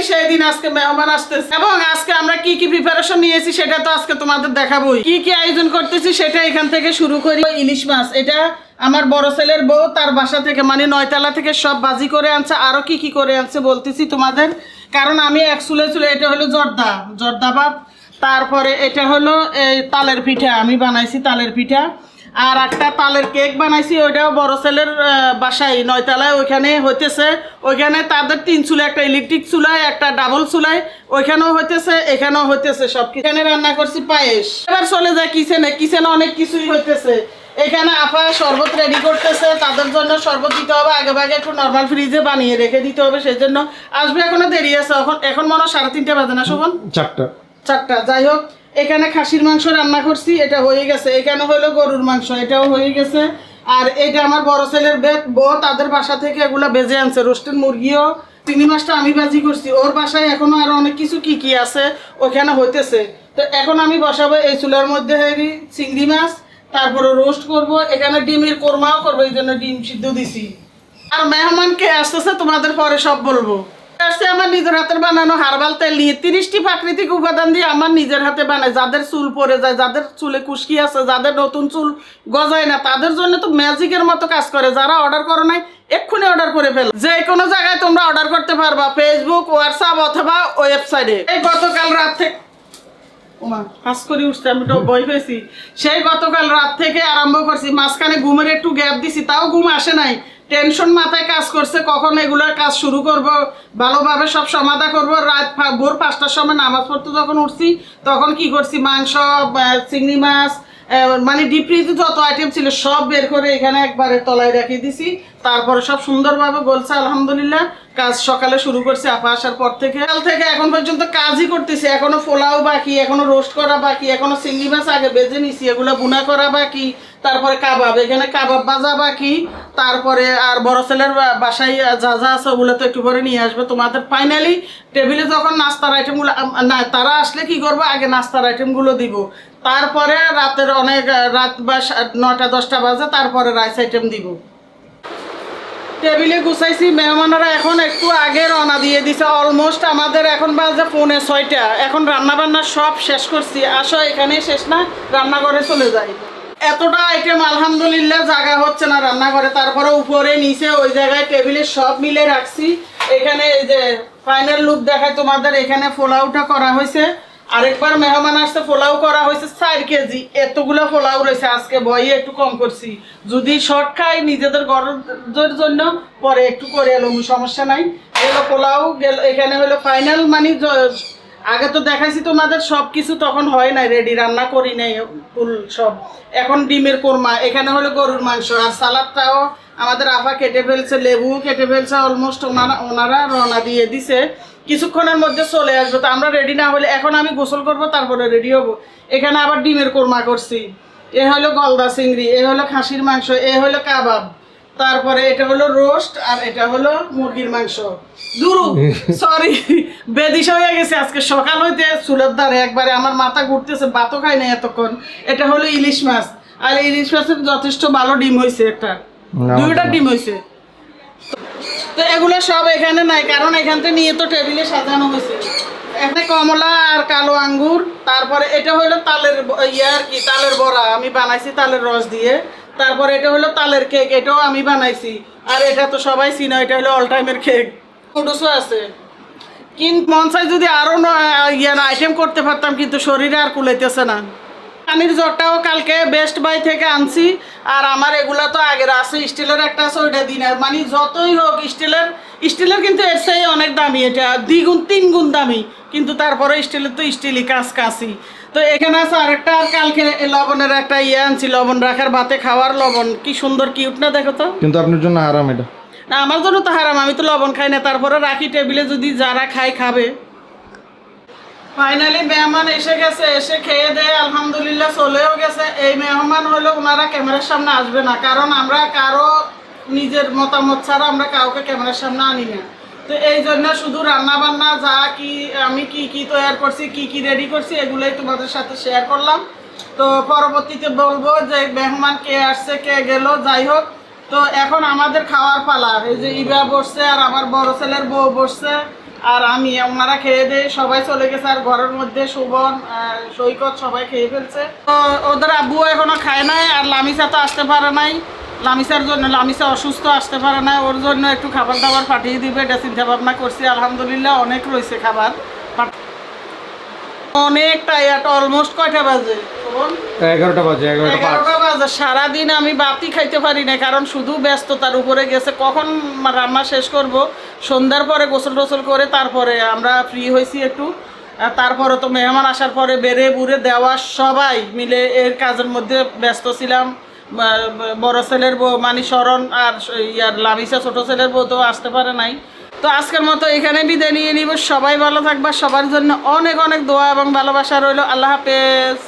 Finally সেই দিন আজকে মেহমান আসতেছে। এবং আজকে আমরা কি কি প্রিপারেশন নিয়েছি সেটা তো আজকে তোমাদের দেখাবোই। কি কি আয়োজন করতেছি সেটা এখান থেকে শুরু করি। ইলিশ মাছ, এটা আমার বড় ছেলের বউ, তার বাসা থেকে মানে নয়তলা থেকে সব বাজি করে আনছে, আরও কি কি করে আনছে বলতেছি তোমাদের। কারণ আমি এক চুলে চুলে, এটা হলো জর্দা জর্দা ভাত। তারপরে এটা হলো এই তালের পিঠা, আমি বানাইছি তালের পিঠা। আর একটা তালের কেক বানাইছি ওইটাও বড় ছেলের বাসায় নয়তলায় ওইখানে হইতেছে। ওইখানে তাদের তিন চুলা একটা ইলেকট্রিক চুলায় একটা ডাবল চুলায় ওইখানেও হইতেছে এখানেও হইতেছে সব কিছু। এখানে রান্না করছি পায়েস। এবার চলে যায় কিচেনে কিচেনে অনেক কিছুই হইতেছে। এখানে আপা শরবত রেডি করতেছে তাদের জন্য শরবত দিতে হবে আগে ভাগে একটু নর্মাল ফ্রিজে বানিয়ে রেখে দিতে হবে সেই জন্য আসবে এখনও দেরি আছে এখন এখন মনে হয় সাড়ে তিনটে বাজে না শোভন? চারটা। চারটা। যাই হোক এখানে খাসির মাংস রান্না করছি, এটা হয়ে গেছে। এখানে হলো গরুর মাংস, এটাও হয়ে গেছে। আর এটা আমার বড় ছেলের বউ, তাদের বাসা থেকে এগুলা বেজে আনছে রোস্টের মুরগিও। চিংড়ি মাছটা আমি ভাজি করছি, ওর বাসায় এখনও আরও অনেক কিছু কি কি আছে ওখানে হইতেছে। তো এখন আমি বসাবো এই চুলার মধ্যে চিংড়ি মাছ, তারপরে রোস্ট করব। এখানে ডিমের কোরমাও করব, এই জন্য ডিম সিদ্ধ দিছি। আর মেহমান কে আসতেছে, তোমাদের পরে সব বলব। আসছে আমার নিজের হাতের বানানো হারবাল তেল নিয়ে। তিরিশটি প্রাকৃতিক উপাদান দিয়ে আমার নিজের হাতে বানায়। যাদের চুল পড়ে যায়, যাদের চুলে কুশকি আছে, যাদের নতুন চুল গজায় না, তাদের জন্য তো ম্যাজিকের মতো কাজ করে। যারা অর্ডার করো নাই, এক্ষুনি অর্ডার করে ফেল। যে কোনো জায়গায় তোমরা অর্ডার করতে পারবা ফেসবুক হোয়াটসঅ্যাপ অথবা ওয়েবসাইটে এই গতকাল রাত থেকে ওমা, ফাঁস পেয়েছি। সেই গতকাল রাত থেকে আরম্ভ করছি। মাঝখানে ঘুমের একটু গ্যাপ দিছি, তাও ঘুম আসে নাই। টেনশন মাথায় কাজ করছে, কখন এগুলোর কাজ শুরু করব, ভালোভাবে সব সমাধা করব, রাত ভোর পাঁচটার সময় নামাজ পড়তে যখন উঠছি, তখন কি করছি, মাংস চিংড়ি মাছ মানে ডিপ্রিজে যত আইটেম ছিল সব বের করে এখানে একবারে তলায় রাখিয়ে দিছি। তারপরে সব সুন্দরভাবে বলছে আলহামদুলিল্লাহ। কাজ সকালে শুরু করছে, আপা আসার পর থেকে। কাল থেকে এখন পর্যন্ত কাজই করতেছি, এখনও পোলাও বাকি, এখনও রোস্ট করা বাকি, এখনও চিংড়ি মাছ আগে বেজে নিছি, এগুলো বুনা করা বাকি, তারপরে কাবাব, এখানে কাবাব ভাজা বাকি, তারপরে আর বড় ছেলের বাসায় যা যা আছে ওগুলো তো একটু পরে নিয়ে আসবে তোমাদের। ফাইনালি টেবিলে যখন নাস্তার আইটেমগুলো না, তারা আসলে কি করব? আগে নাস্তার আইটেমগুলো দিব। তারপরে রাতের অনেক রাত বা নটা দশটা বাজে, তারপরে রাইস আইটেম দিব। টেবিলে গুছাইছি, মেহমানরা এখন একটু আগে রওনা দিয়ে দিছে। অলমোস্ট আমাদের এখন বাজে পৌনে ছয়টা। এখন রান্না বান্না সব শেষ করছি। আসো এখানে শেষ না, রান্নাঘরে চলে যাই। এতটা আইটেম আলহামদুলিল্লাহ, জায়গা হচ্ছে না রান্নাঘরে। তারপরে উপরে, নিচে, ওই জায়গায় টেবিলে সব মিলে রাখছি। এখানে এই যে ফাইনাল লুক দেখায় তোমাদের, এখানে পোলাওটা করা হয়েছে। আরেকবার মেহমান আসছে, পোলাও করা হয়েছে চার কেজি। এতগুলো পোলাও রয়েছে, আজকে বয়ে একটু কম করছি। যদি শর্ট খাই, নিজেদের গরমের জন্য, পরে একটু করে এলো সমস্যা নাই। এলো পোলাও, গেল, এখানে হলো ফাইনাল মানে আগে তো দেখাইছি তোমাদের সব কিছু তখন হয় নাই রেডি রান্না করি নাই, ফুল সব। এখন ডিমের কোরমা, এখানে হলো গরুর মাংস, আর সালাদটাও আমাদের আফা কেটে ফেলছে লেবু কেটে ফেলছে অলমোস্ট ওনারা ওনারা রওনা দিয়ে দিছে। কিছুক্ষণের মধ্যে চলে আসবে। তো আমরা রেডি না হলে এখন আমি গোসল করব তারপরে রেডি হব। এখানে আবার ডিমের কোরমা করছি। এ হলো গলদা চিংড়ি এ হলো খাসির মাংস এ হলো কাবাব। তারপরে এটা হলো রোস্ট আর এটা হলো মুরগির মাংস। দুরু সরি বেদিস হয়ে গেছে। আজকে সকাল হইতে চুলের দ্বারে একবারে আমার মাথা ঘুরতেছে ভাতও খাই না এতক্ষণ। এটা হলো ইলিশ মাছ। আর ইলিশ মাছের যথেষ্ট ভালো ডিম হয়েছে একটা। দুইটা ডিম হয়েছে তো এগুলো সব এখানে নাই, কারণ এখান থেকে নিয়ে তো টেবিলে সাজানো হয়েছে। এখানে কমলা আর কালো আঙ্গুর, তারপরে এটা হলো তালের ইয়ে আর কি, তালের বড়া। আমি বানাইছি তালের রস দিয়ে। তারপরে এটা হলো তালের কেক, এটাও আমি বানাইছি। আর এটা তো সবাই চিনো, এটা হলো অল টাইমের কেক। নুডলসও আছে। কিন্তু মন চাই যদি আরও ইয়ে আইটেম করতে পারতাম, কিন্তু শরীরে আর কুলাইতেছে না। পানির জ্বরটাও কালকে বেস্ট বাই থেকে আনছি। আর আমার এগুলা তো আগের আছে স্টিলের একটা আছে ওইটা দিন আর। মানে যতই হোক স্টিলের স্টিলের কিন্তু এর চেয়ে অনেক দামি এটা দ্বিগুণ তিন গুণ দামি। কিন্তু তারপরে স্টিলের তো স্টিলই কাঁচ কাঁচি তো এখানে আছে আরেকটা আর কালকে লবণের একটা ইয়ে আনছি লবণ রাখার ভাতে খাওয়ার লবণ। কি সুন্দর কিউট না দেখো তো? কিন্তু আপনার জন্য আরাম এটা। না আমার জন্য তো হারাম আমি তো লবণ খাই না। তারপরে রাখি টেবিলে যদি যারা খায় খাবে। ফাইনালি মেহমান এসে গেছে, এসে খেয়ে দেয় আলহামদুলিল্লাহ চলেও গেছে। এই মেহমান হলো ওনারা ক্যামেরার সামনে আসবে না, কারণ আমরা কারও নিজের মতামত ছাড়া আমরা কাউকে ক্যামেরার সামনে আনি না। তো এই জন্য শুধু রান্না বান্না যা কি আমি কি কি তৈরি করছি, কি কি রেডি করছি, এগুলোই তোমাদের সাথে শেয়ার করলাম। তো পরবর্তীতে বলব যে মেহমান কে আসছে, কে গেল, যাই হোক। তো এখন আমাদের খাওয়ার পালা, এই যে ইবা বসছে আর আমার বড় ছেলের বউ বসছে। আর আমি, ওনারা খেয়ে দিয়ে সবাই চলে গেছে, আর ঘরের মধ্যে সুবন সৈকত সবাই খেয়ে ফেলছে। তো ওদের আব্বু এখনও খায় নাই, আর লামিসা তো আসতে পারে নাই। লামিসার জন্য, লামিসা অসুস্থ আসতে পারে না ওর জন্য একটু খাবার দাবার পাঠিয়ে দিবে এটা চিন্তা ভাবনা করছি। আলহামদুলিল্লাহ অনেক রয়েছে খাবার। পাঠ- অনেক অলমোস্ট কয়টা বাজে? এগারোটা বাজে এগারোটা বাজে সারাদিন আমি বাতি খাইতে পারি না কারণ শুধু ব্যস্ততার উপরে গেছে। কখন রান্না শেষ করব? সন্ধ্যার পরে গোসল টোসল করে তারপরে আমরা ফ্রি হয়েছি একটু। তারপরে তো মেহমান আসার পরে বেড়ে বুড়ে দেওয়া সবাই মিলে এর কাজের মধ্যে ব্যস্ত ছিলাম। বড় ছেলের বউ মানি শরণ আর ইয়ার লামিসা ছোট ছেলের বউ তো আসতে পারে নাই। তো আজকের মতো এখানে বিদায় নিয়ে নিব। সবাই ভালো থাকবা, সবার জন্য অনেক অনেক দোয়া এবং ভালোবাসা রইল। আল্লাহ হাফেজ।